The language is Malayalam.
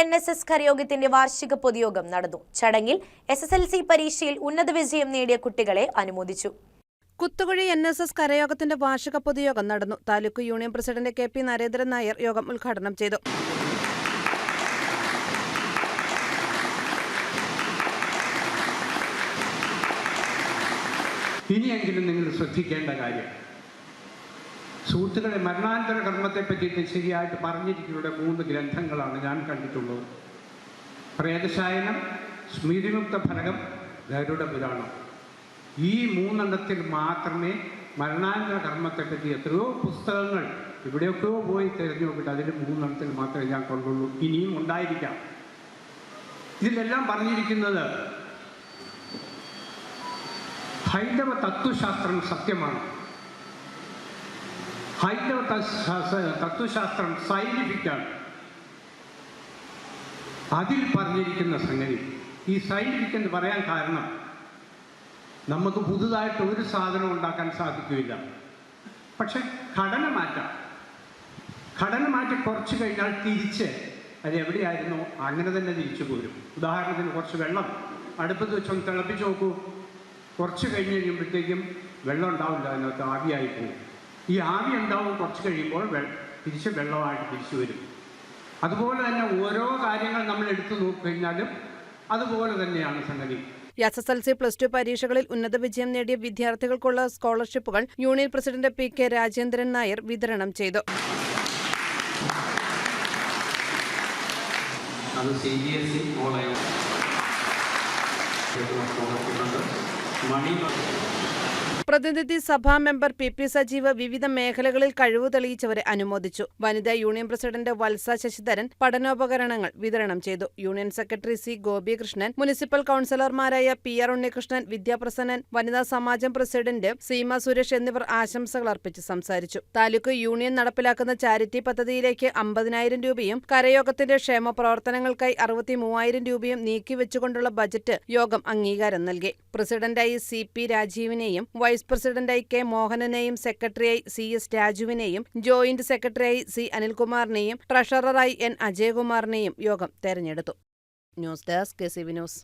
എൻ എസ് എസ് കരയോഗത്തിന്റെ വാർഷിക പൊതുയോഗം നടന്നു. ചടങ്ങിൽ എസ് എസ് എൽ സി പരീക്ഷയിൽ ഉന്നത വിജയം നേടിയ കുട്ടികളെ അനുമോദിച്ചു. കുത്തുകുഴി എൻ എസ് എസ് കരയോഗത്തിന്റെ വാർഷിക പൊതുയോഗം നടന്നു. Taluk union president K P Narendran Nair യോഗം ഉദ്ഘാടനം ചെയ്തു. ഇനിയെങ്കിലും നിങ്ങൾ ശ്രദ്ധിക്കേണ്ട കാര്യം സുഹൃത്തുക്കളെ മരണാനന്തര കർമ്മത്തെ പറ്റിയിട്ട് ശരിയായിട്ട് പറഞ്ഞിരിക്കുന്ന മൂന്ന് ഗ്രന്ഥങ്ങളാണ് ഞാൻ കണ്ടിട്ടുള്ളത്. പ്രേതശായനം സ്മൃതിമുക്ത ഫലകം ഗരുഡ പുരാണം. ഈ മൂന്നെണ്ണത്തിൽ മാത്രമേ മരണാനന്തര കർമ്മത്തെപ്പറ്റി എത്രയോ പുസ്തകങ്ങൾ എവിടെയൊക്കെയോ പോയി തിരഞ്ഞു നോക്കിയിട്ട് അതിൽ മൂന്നെണ്ണത്തിൽ മാത്രമേ ഞാൻ കൊണ്ടുള്ളൂ ഇനിയും ഉണ്ടായിരിക്കാം. ഇതിലെല്ലാം പറഞ്ഞിരിക്കുന്നത് ഹൈന്ദവ തത്വശാസ്ത്രം സത്യമാണ്. ഹൈന്ദവ തത്വശാസ്ത്ര- സയന്റിഫിക്കാണ്. അതിൽ പറഞ്ഞിരിക്കുന്ന സംഗതി. ഈ സയന്റിഫിക് എന്ന് പറയാൻ കാരണം നമുക്ക് പുതുതായിട്ട് ഒരു സാധനം ഉണ്ടാക്കാൻ സാധിക്കില്ല. പക്ഷെ ഘടന മാറ്റാം. ഘടന മാറ്റി കുറച്ച് കഴിഞ്ഞാൽ തിരിച്ച് അത് എവിടെയായിരുന്നു? അങ്ങനെ തന്നെ തിരിച്ചു പോരും. ഉദാഹരണത്തിന് കുറച്ച് വെള്ളം. അടുപ്പത്ത് വെച്ചൊന്ന് തിളപ്പിച്ച് നോക്കൂ. കുറച്ച് കഴിഞ്ഞ് കഴിയുമ്പോഴത്തേക്കും വെള്ളം ഉണ്ടാവില്ല. അതിനകത്ത് ആവിയായി പോകും. ഈ ആവി ഉണ്ടാവും കുറച്ച് കഴിയുമ്പോൾ വെ തിരിച്ച് വെള്ളമായിട്ട് തിരിച്ചു വരും. അതുപോലെ തന്നെ ഓരോ കാര്യങ്ങൾ നമ്മൾ എടുത്തു നോക്കിക്കഴിഞ്ഞാലും അതുപോലെ തന്നെയാണ് സംഗതി. S S L C plus two പരീക്ഷകളിൽ ഉന്നത വിജയം നേടിയ വിദ്യാർത്ഥികൾക്കുള്ള സ്കോളർഷിപ്പുകൾ union president P K Rajendran Nair വിതരണം ചെയ്തു. അത് C B S E online മണി പ്രതിനിധി സഭാ മെമ്പർ പി പി സജീവ് വിവിധ മേഖലകളിൽ കഴിവ് തെളിയിച്ചവരെ അനുമോദിച്ചു. വനിതാ യൂണിയൻ പ്രസിഡന്റ് വത്സ ശശിധരൻ പഠനോപകരണങ്ങൾ വിതരണം ചെയ്തു. Union secretary C Gopikrishnan municipal കൌൺസിലർമാരായ P R Unnikrishnan Vidyaprasannan വനിതാ സമാജം പ്രസിഡന്റ് സീമ സുരേഷ് എന്നിവർ ആശംസകൾ അർപ്പിച്ച് സംസാരിച്ചു. താലൂക്ക് യൂണിയൻ നടപ്പിലാക്കുന്ന ചാരിറ്റി പദ്ധതിയിലേക്ക് അമ്പതിനായിരം രൂപയും കരയോഗത്തിന്റെ ക്ഷേമ പ്രവർത്തനങ്ങൾക്കായി അറുപത്തി മൂവായിരം രൂപയും നീക്കിവെച്ചുകൊണ്ടുള്ള ബജറ്റ് യോഗം അംഗീകാരം നൽകി. പ്രസിഡന്റായി സി പി രാജീവിനെയും വൈസ് പ്രസിഡന്റായി കെ മോഹനനെയും സെക്രട്ടറിയായി സി എസ് രാജുവിനെയും ജോയിന്റ് സെക്രട്ടറിയായി സി അനിൽകുമാറിനെയും ട്രഷററായി എൻ അജയകുമാറിനെയും യോഗം തെരഞ്ഞെടുത്തു. News desk K C news.